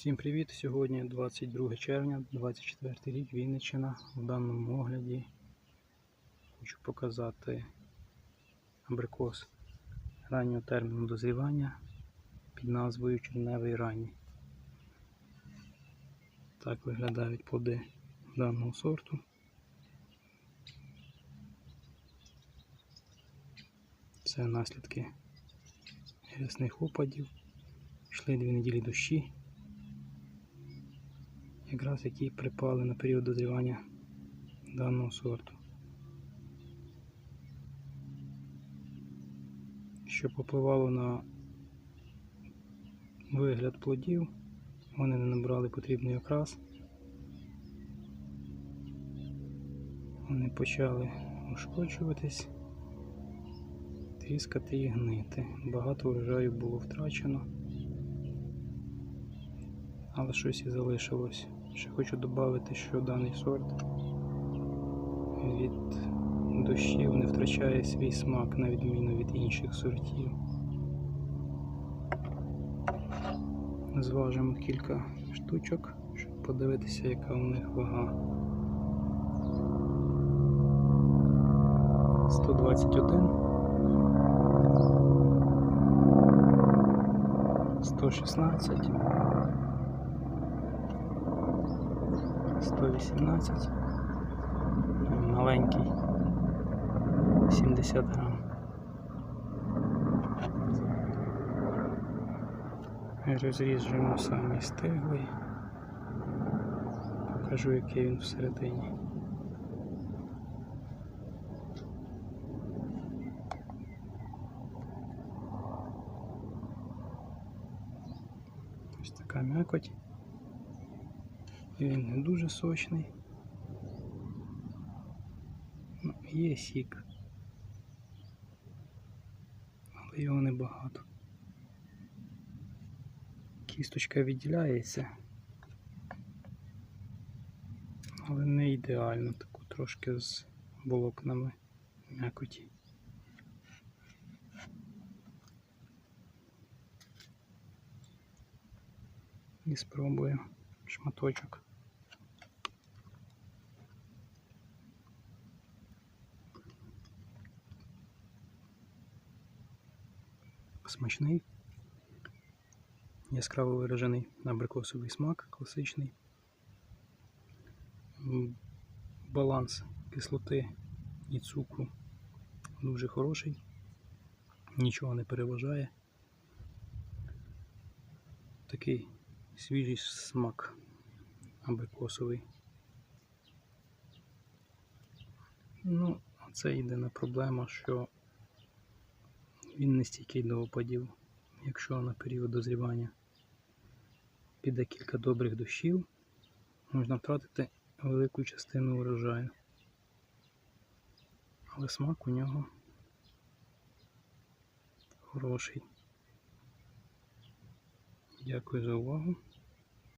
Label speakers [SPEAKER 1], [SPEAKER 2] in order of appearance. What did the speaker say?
[SPEAKER 1] Всім привіт! Сьогодні 22 червня, 24 рік, Вінниччина. В даному огляді хочу показати абрикос раннього терміну дозрівання під назвою Черневий ранній. Так виглядають плоди даного сорту. Це наслідки рясних опадів. Йшли дві неділі дощі якраз які припали на період дозрівання даного сорту. Що попливало на вигляд плодів, вони не набрали потрібний окрас. Вони почали ушкоджуватись, тріскати і гнити. Багато врожаю було втрачено, але щось і залишилось. Ще хочу додати, що даний сорт від дощів не втрачає свій смак, на відміну від інших сортів. Зважимо кілька штучок, щоб подивитися, яка у них вага. 121, 116. 118, маленький 70 грам. Розріжемо самий стиглий, покажу який він всередині. Ось така м'якоть. Він не дуже сочний. Ну, Є сік, але його небагато. Кісточка відділяється, але не ідеально, таку трошки з волокнами м'якоті. І спробую шматочок. смачний, яскраво виражений абрикосовий смак, класичний. Баланс кислоти і цукру дуже хороший, нічого не переважає. Такий свіжий смак абрикосовий. Ну, це єдина проблема, що він не стійкий до опадів, якщо на період дозрівання піде кілька добрих дощів, можна втратити велику частину урожаю. Але смак у нього хороший. Дякую за увагу.